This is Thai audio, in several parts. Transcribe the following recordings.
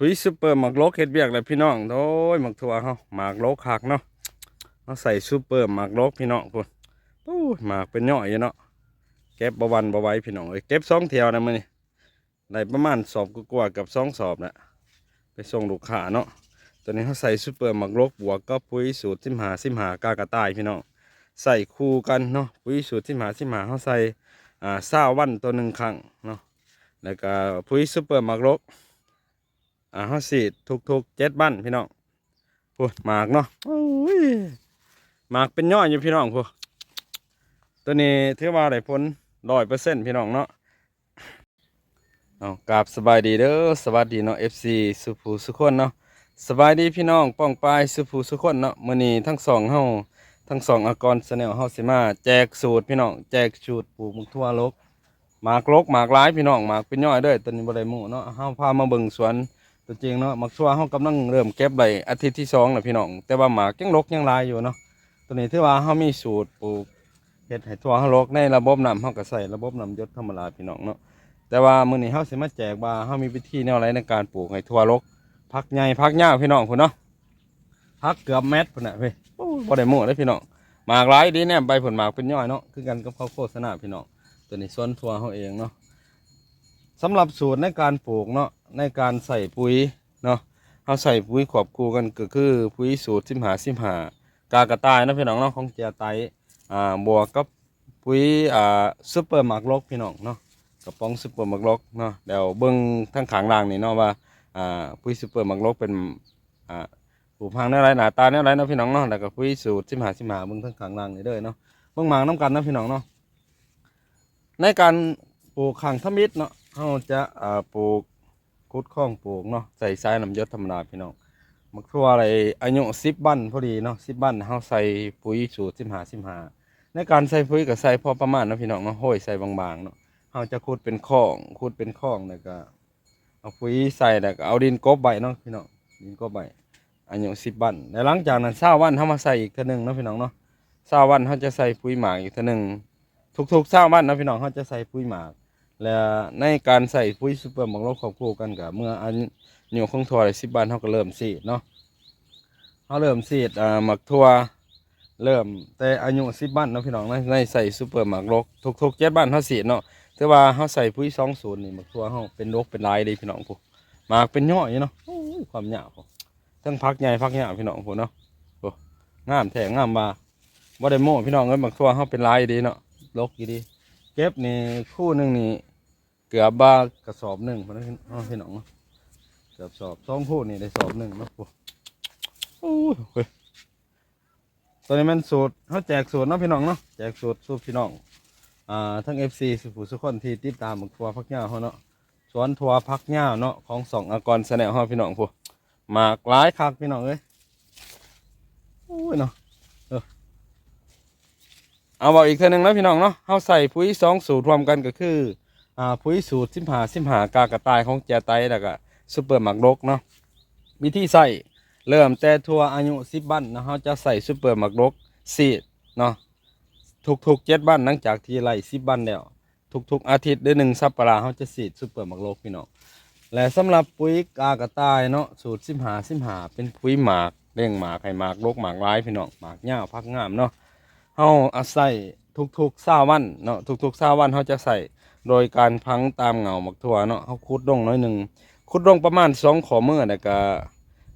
ปุ๋ยซูเปอร์หมักโลกเฮ็ดเบียกเลยพี่น้องโอ้ยหมักถั่วเฮาหมากโลกคักเนาะเฮาใส่ซูเปอร์หมักโลกพี่น้องพุ่นโอ้ยหมากเป็นย่อยอยู่เนาะเก็บบ่วันบ่ไว้พี่น้องเอ้ยเก็บสองเที่ยวนะมื้อนี้ได้ประมาณสอบกว่ากับสองสอบนะไปส่งลูกค้าเนาะตอนนี้เฮาใส่ซูเปอร์หมักโลกบวกกับปุ๋ยสูตร15 15กากระต่ายพี่น้องใส่คู่กันเนาะปุ๋ยสูตร15 15เฮาใส่อ่า20วันตัวหนึ่งครั้งเนาะแล้วก็ปุ๋ยซูเปอร์หมักโลก อ่าเฮาสีดทุกๆเจ็ดบั้นพี่น้องพูดหมากเนาะหมากเป็นย่อยอยู่พี่น้องพูตัวนี้ถือว่าได้ผลร้อยเปอร์เซ็นต์พี่น้องเนาะเอากราบสบายดีเด้อสวัสดีเนาะ FC สุภูสุคนเนาะสบายดีพี่น้องป้องปายสุภูสุคนเนาะมื้อนี้ทั้งสองเฮาทั้งสองอากรสแนลเฮาสิมาแจกสูตรพี่น้องแจกสูตรปลูกมักทั่วโลกหมากโลกหมากหลายพี่น้องหมากเป็นย่อยเด้อตัวนี้บ่ได้หมู่เนาะเฮาพามาเบิ่งสวน ตัวจริงเนาะหมักชัวเฮากำลังเริ่มเก็บใบอาทิตย์ที่สองแล้วพี่น้องแต่ว่าหมากยังรกยังลายอยู่เนาะตัวนี้ถือว่าเฮามีสูตรปลูกเฮ็ดให้ทั่วเฮารกในระบบน้ำเฮาก็ใส่ระบบน้ำยศธรรมดาพี่น้องเนาะแต่ว่ามื้อนี้เฮาสิมาแจกว่าเฮามีวิธีแนวไรในการปลูกให้ทั่วรกพักใหญ่พักยาวพี่น้องพุ่นเนาะพักเกือบเม็ดพุ่นน่ะเว้ยโอ้บ่ได้โม้เลยพี่น้องหมากหลายดีแน่ใบผลหมากเป็นย่อยเนาะคือกันกับเขาวโฆษณาพี่น้องตัวนี้ส่วนทั่วเฮาเองเนาะสำหรับสูตรในการปลูกเนาะ ในการใส่ปุ๋ยเนาะเขาใส่ปุ๋ยขอบคูกันก็คือปุ๋ยสูตรสิมหาสิมหากากระต่ายนะพี่น้องเนาะของเจียไตอ่าบวกกับปุ๋ยอ่าซุปเปอร์หมักลกพี่น้องเนาะกระป๋องซุปเปอร์หมักลกเนาะเดี๋ยวเบิ้งทั้งขางล่างนี่เนาะว่าอ่าปุ๋ยซุปเปอร์หมักลกเป็นอ่าผูพังแนวไรหนาตาแนวไรนะพี่น้องเนาะแล้วก็ปุ๋ยสูตรสิมหาสิมหาเบิ้งทั้งขางล่างนี่เด้อเนาะเบิ้งหมางน้ำกันนะพี่น้องเนาะในการปลูกขังทมิดเนาะเขาจะอ่าปลูก คุดข้องปลูกเนาะใส่สายน้ำยศธรรมดาพี่น้องมักทั่วอะไรอายุสิบบั้นพอดีเนาะสิบบั้นเฮาใส่ปุ๋ยสูตรสิบหาสิบหาในการใส่ปุ๋ยก็ใส่พอประมาณเนาะพี่น้องเนาะห้อยใส่บางๆเนาะเฮาจะขุดเป็นข้องขุดเป็นข้องแล้วก็เอาปุ๋ยใส่แล้วก็เอาดินกบใบเนาะพี่น้องดินกบใบอายุสิบบั้นแล้วหลังจากนั้นเศร้าวันเฮามาใส่อีกเทีนึงเนาะพี่น้องเนาะเศร้าวันเฮาจะใส่ปุ๋ยหมากอีกเทีนึงทุกๆเศร้าวันเนาะพี่น้องเฮาจะใส่ปุ๋ยหมาก และในการใส่ปุ๋ยซูเปอร์บังโลกควบคู่กันกับเมื่ออันอยู่ของทัวร์สิบบานเขาก็เริ่มสีดเนาะเขาเริ่มสีดอ่าหมักทัวร์เริ่มแต่อายุสิบบ้านเนาะพี่น้องนะในใส่ซูเปอร์หมักโลกทุกๆเจ็ดบ้านเขาสีดเนาะแต่ว่าเขาใส่ปุ๋ยสองศูนย์นี่หมักทัวร์เขาเป็นโรคเป็นลายเลยพี่น้องพวกหมากเป็นย่อยเนาะความหยาบทั้งพักใหญ่พักหยาบพี่น้องพวกเนาะโอ้งามแท้งามมาบ่ได้โม่พี่น้องเอ้ยหมักทัวร์เขาเป็นลายดีเนาะโรคดีเก็บนี่คู่หนึ่งนี่ เกือบบากระสอบหนึ่งพอนะพี่น้องพี่น้องเกือบสอบสองคู่นี่ได้สอบหนึ่งนะโอ้โอ้ยตัวนี้มันสูตรเขาแจกสูตรเนาะพี่น้องเนาะแจกสูตรสูตรพี่น้องอ่าทั้งเอฟซีสุขุสุขคนที่ติดตามบักทัวพักหญ้าเขาเนาะสวนทัวพักหญ้าเนาะของสองอากรแสนลเขาพี่น้องพวกหมากหลายคักพี่น้องเอ้ยโอ้ยเนาะเอาบอกอีกเท่านึงแล้วพี่น้องเนาะเฮาใส่ปุ๋ยสองสูตรรวมกันก็คือ อ่าปุ๋ยสูตรสิมหาสิมหากากระต่ายของแจไตแล้วก็ซูเปอร์หมักรกเนาะวิธีใส่เริ่มแต่ทั่วอายุสิบบันนะเฮาจะใส่ซูเปอร์หมักรกสีดเนาะทุกๆเจ็ดบันหลังจากที่ไล่สิบบันแล้วทุกๆอาทิตย์หรือหนึ่งสัปดาห์เฮาจะสีดซูเปอร์หมักรกพี่น้องและสำหรับปุ๋ยกากระต่ายเนาะสูตรสิมหาสิมหาเป็นปุ๋ยหมากเร่งหมากให้หมากรกหมากร้ายพี่น้องหมากหญ้าพักงามเนาะเฮาอาศัยทุกๆเช้าวันเนาะทุกๆเช้าวันเฮาจะใส่ โดยการพังตามเหงาหมักถั่วเนาะเฮาขุดลงน้อยหนึ่งขุดลงประมาณสองขอมือแล้วก็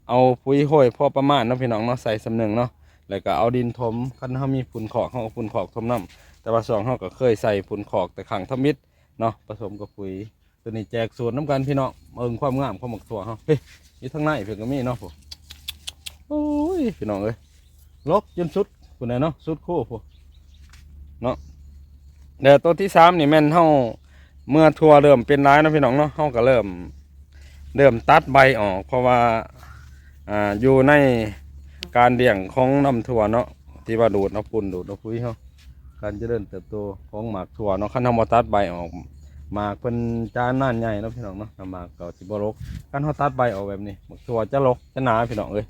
เอาปุ๋ยห้อยพอประมาณเนาะพี่น้องเนาะใส่สำนึงเนาะแล้วก็เอาดินถมคันเฮามีฝุ่นขอกเฮาเอาฝุ่นขอกถมน้ำแต่ว่าสองเฮาก็เคยใส่ฝุ่นขอกแต่ขังทมิดเนาะผสมกับปุ๋ยตัวนี้แจกสูตรน้ำกันพี่น้องเอิงความงามของหมักถั่วเฮาเฮ้ยอยู่ทางในเพิ่นก็มีเนาะผมโอ้ยพี่น้องเอ้ยลกจนสุดคุณน่ะเนาะสุดคู่ผมเดี๋ยวตัวที่สามนี่แม่นเฮา เมื่อทัวเริ่มเป็นร้ายเนาะพี่น้องเนาะเฮาก็เริ่มเริ่มตัดใบออก เพราะว่าอ่าอยู่ในการเลี้ยงของน้ำถั่วเนาะที่ว่าดูดเอาปุ่นดูดเอาปุ๋ยเฮาการเจริญเติบโตของหมากถั่วเนาะคันเฮาบ่ตัดใบออกหมากเป็นจานน่านใหญ่เนาะพี่น้องเนาะหมากก็สิบ่รกคันเฮาตัดใบออกแบบนี้หมากถั่วจะรกจะหนาพี่น้องเอ้ย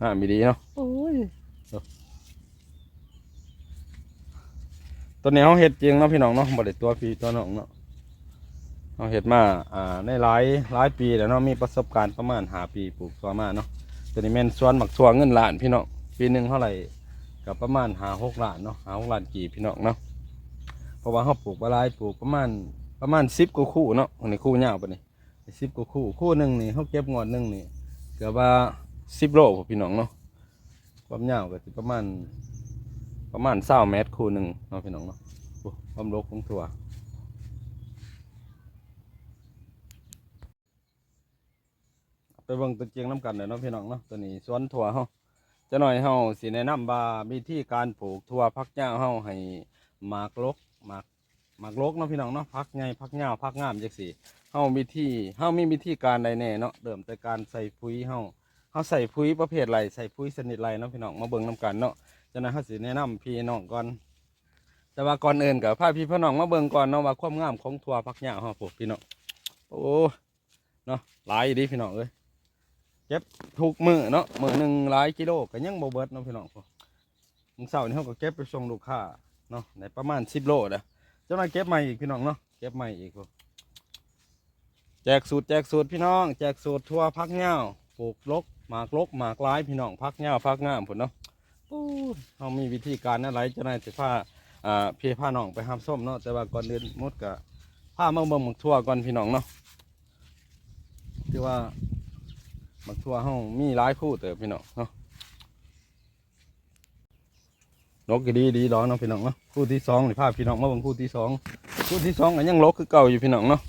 อ่ามีดีเนาะโอ้ยตัวนี้เขาเห็ดจริงเนาะพี่น้องเนาะบ่ได้ตัวพี่ตัวน้องเนาะ เราเห็ดมาอ่าในหลายหลายปีแล้วเนาะมีประสบการณ์ประมาณหาปีปลูกตัวมาเนาะตัวนี้แม่นสวนหมักตัวเงินล้านพี่น้องปีหนึ่งเท่าไหร่กับประมาณหาหกล้านเนาะหาหกล้านกี่พี่น้องเนาะเพราะว่าเขาปลูกปลายปลูกประมาณประมาณสิบกว่าคู่เนาะอันนี้คู่ยาวปะนี่สิบกว่าคู่คู่หนึ่งนี่เขาเก็บงวดหนึ่งนี่เกือบว่าสิบโลพอพี่น้องเนาะความยาวก็สิประมาณประมาณเศร้าเมตรคู่หนึ่งเนาะพี่น้องเนาะความรกของถั่ว ไปเบิ่งตัวเจียงน้ำกันเดี๋ยวเนาะพี่น้องเนาะตัวนี้สวนถั่วเฮาจะหน่อยเฮาสิแนะนำว่าวิธีการปลูกถั่วพักหญ้าเฮาให้หมากรกหมากหมากรกเนาะพี่น้องเนาะพักไงพักหญ้าพักงามจังซี่เฮามีที่เฮามีวิธีการใดแน่เนาะเริ่มแต่การใส่ปุ๋ยเฮาเฮาใส่ปุ๋ยประเภทไรใส่ปุ๋ยชนิดไรเนาะพี่น้องมาเบิ่งน้กันเนาะจะนั้นเขาสิแนะนำพี่น้องก่อนแต่ว่าก่อนอื่นกับพาพี่พี่น้องมาเบิ่งก่อนเนาะว่าความงามของทัวพักหญ้าเฮาพวกพี่น้องโอ้เนาะหลายอยู่ดีพี่น้องเอ้ย เก็บทุกมือเนาะมือหนึ่งหลายกิโลก็ยังบ่เบิดเนาะพี่น้องมึงเสาร์นี่เขาก็เก็บไปส่งลูกค้าเนาะในประมาณสิบโลเด้อเจ้าน้าเก็บใหม่อีกพี่น้องเนาะเก็บใหม่อีกพวกแจกสูตรแจกสูตรพี่น้อง แจกสูตรทัวพักหญ้าปลูกลกหมากลกหมากหลายพี่น้องพักหญ้าพักงามพุ่นเนาะปู๊เขามีวิธีการอะไรจะได้สิพาอ่าพี่พาน้องไปห้ามส้มเนาะแต่ว่าก่อนเดินมดกะพามาเบิ่งหมักทั่วก่อนพี่น้องเนาะที่ว่า มักทั่วเฮามีหลายคู่เติบพี่น้องเนาะนกก็ดีดีร้อนเนาะพี่น้องเนาะคู่ที่สองนี่ภาพี่น้องมาเบิ่งคู่ที่สองคู่ที่สองก็ยังลกคือเก่าอยู่พี่น้องเนาะ